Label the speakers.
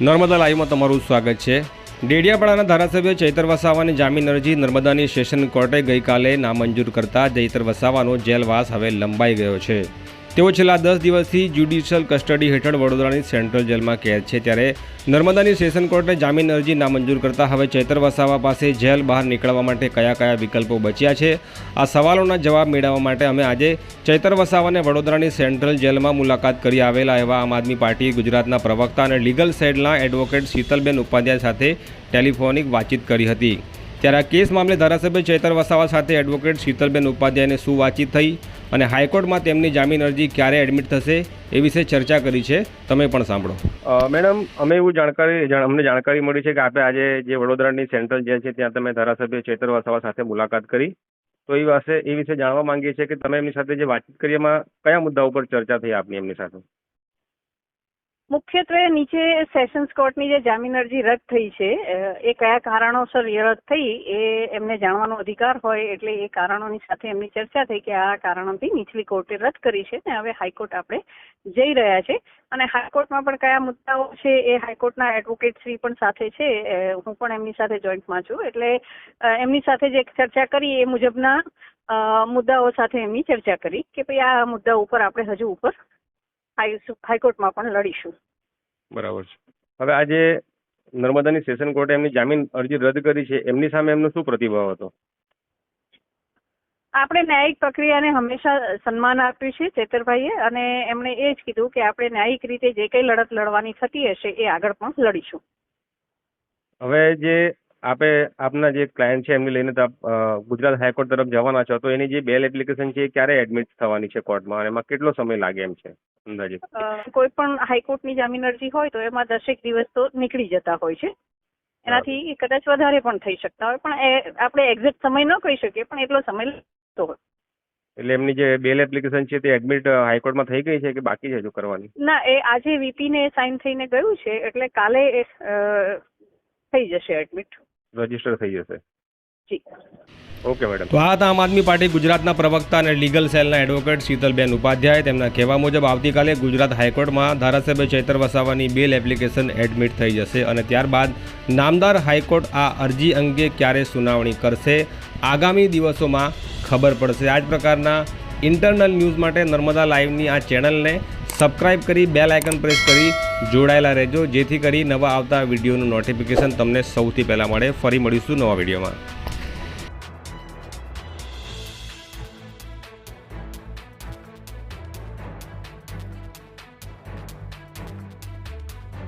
Speaker 1: નર્મદા લાઈવમાં તમારું સ્વાગત છે. ડેડિયાપાડાના ધારાસભ્ય ચૈતર વસાવાની જામીન અરજી નર્મદાની સેશન કોર્ટે ગઈકાલે નામંજૂર કરતા ચૈતર વસાવાનો જેલવાસ હવે લંબાઈ ગયો છે. તેઓ છેલ્લા દસ દિવસથી જ્યુડિશિયલ કસ્ટડી હેઠળ વડોદરાની સેન્ટ્રલ જેલમાં કેદ છે. ત્યારે નર્મદાની સેશન કોર્ટે જામીન અરજી નામંજૂર કરતા હવે ચૈતર વસાવા પાસે જેલ બહાર નીકળવા માટે કયા કયા વિકલ્પો બચ્યા છે? આ સવાલોના જવાબ મેળવવા માટે અમે આજે ચૈતર વસાવાને વડોદરાની સેન્ટ્રલ જેલમાં મુલાકાત કરી આવેલા એવા આમ આદમી પાર્ટી ગુજરાતના પ્રવક્તા અને લીગલ સેડના એડવોકેટ શીતલબેન ઉપાધ્યાય સાથે ટેલિફોનિક વાતચીત કરી હતી. ત્યારે આ કેસ મામલે ધારાસભ્ય ચેતર વસાવા સાથે એડવોકેટ શીતલબેન ઉપાધ્યાયને શું વાતચીત થઈ અને હાઈકોર્ટમાં તેમની જામીન અરજી ક્યારે એડમિટ થશે એ વિશે ચર્ચા કરી છે. તમે પણ સાંભળો. મેડમ, અમે એવું જાણકારી અમને જાણકારી મળી છે કે આપણે આજે જે વડોદરાની સેન્ટ્રલ જેલ છે, ત્યાં તમે ધારાસભ્ય ચેતર વસાવા સાથે મુલાકાત કરી. તો એ વાસે, એ વિશે જાણવા માંગીએ છીએ કે તમે એમની સાથે જે વાતચીત કરી, એમાં કયા મુદ્દા ઉપર ચર્ચા થઈ આપની એમની સાથે?
Speaker 2: મુખ્યત્વે નીચે સેશન્સ કોર્ટની જે જામીન અરજી રદ થઈ છે એ કયા કારણોસર રદ થઈ એ એમને જાણવાનો અધિકાર હોય એટલે એ કારણોની સાથે એમની ચર્ચા થઈ કે આ કારણોથી નીચલી કોર્ટે રદ કરી છે ને હવે હાઈકોર્ટ આપણે જઈ રહ્યા છે. અને હાઈકોર્ટમાં પણ કયા મુદ્દાઓ છે એ હાઈકોર્ટના એડવોકેટ શ્રી પણ સાથે છે હું પણ એમની સાથે જોઈન્ટમાં છું. એટલે એમની સાથે જે ચર્ચા કરી એ મુજબના મુદ્દાઓ સાથે એમની ચર્ચા કરી કે ભાઈ આ મુદ્દા ઉપર આપણે હજુ ઉપર હાઈકોર્ટમાં પણ લડીશું.
Speaker 1: બરાબર છે. હવે આજે નર્મદાની સેશન કોર્ટે એમની જામીન અરજી રદ કરી છે એમની સામે એમનો શું પ્રતિભાવ હતો?
Speaker 2: આપણે ન્યાયિક પ્રક્રિયાને હંમેશા સન્માન આપ્યું છે ચેતરભાઈએ અને એમણે એ જ કીધું કે આપણે ન્યાયિક રીતે જે કઈ લડત લડવાની થતી હશે એ આગળ પણ લડીશું.
Speaker 1: હવે જે આપે આપના જે ક્લાયન્ટ છે એમને લઈને ગુજરાત હાઈકોર્ટ તરફ જવાના છો તો એની જે બેલ એપ્લિકેશન છે એ ક્યારે એડમિટ થવાની છે કોર્ટમાં? અને એમાં કેટલો સમય લાગે એમ છે? અંદાજે.
Speaker 2: કોઈ પણ હાઈકોર્ટની જામીન અરજી હોય તો એમાં દસેક દિવસ તો નીકળી જતા હોય છે. એનાથી કદાચ વધારે પણ થઈ શકતા હોય. પણ આપણે એક્ઝેક્ટ સમય ન કહી શકીએ પણ એટલો સમય લાગતો હોય.
Speaker 1: એટલે એમની જે બેલ એપ્લિકેશન છે તે એડમિટ હાઈકોર્ટમાં થઈ ગઈ છે કે બાકી છે હજુ કરવાની?
Speaker 2: ના એ આજે વીપી ને સાઇન થઈને ગયું છે એટલે કાલે થઈ જશે એડમિટ.
Speaker 1: રજિસ્ટર થઈ જશે. Okay madam. તો આ હતા આમ આદમી પાર્ટી ગુજરાતના પ્રવક્તા અને લીગલ સેલના એડવોકેટ શીતલબેન ઉપાધ્યાય. તેમના કહેવા મુજબ આવતીકાલે ગુજરાત હાઈકોર્ટમાં ધારાસભ્ય ચૈતર વસાવાની બેલ એપ્લિકેશન એડમિટ થઈ જશે અને ત્યારબાદ નામદાર હાઈકોર્ટ આ અરજી અંગે ક્યારે સુનાવણી કરશે આગામી દિવસોમાં ખબર પડશે. આ જ પ્રકારના ઇન્ટરનલ ન્યૂઝ માટે નર્મદા લાઈવની આ ચેનલને સબસ્ક્રાઇબ કરી બેલ આઇકન પ્રેસ કરી જોડાયેલા રહેજો. જેથી કરી નવા આવતા વિડીયોનું નોટિફિકેશન તમને સૌથી પહેલાં મળે. ફરી મળીશું નવા વિડીયોમાં.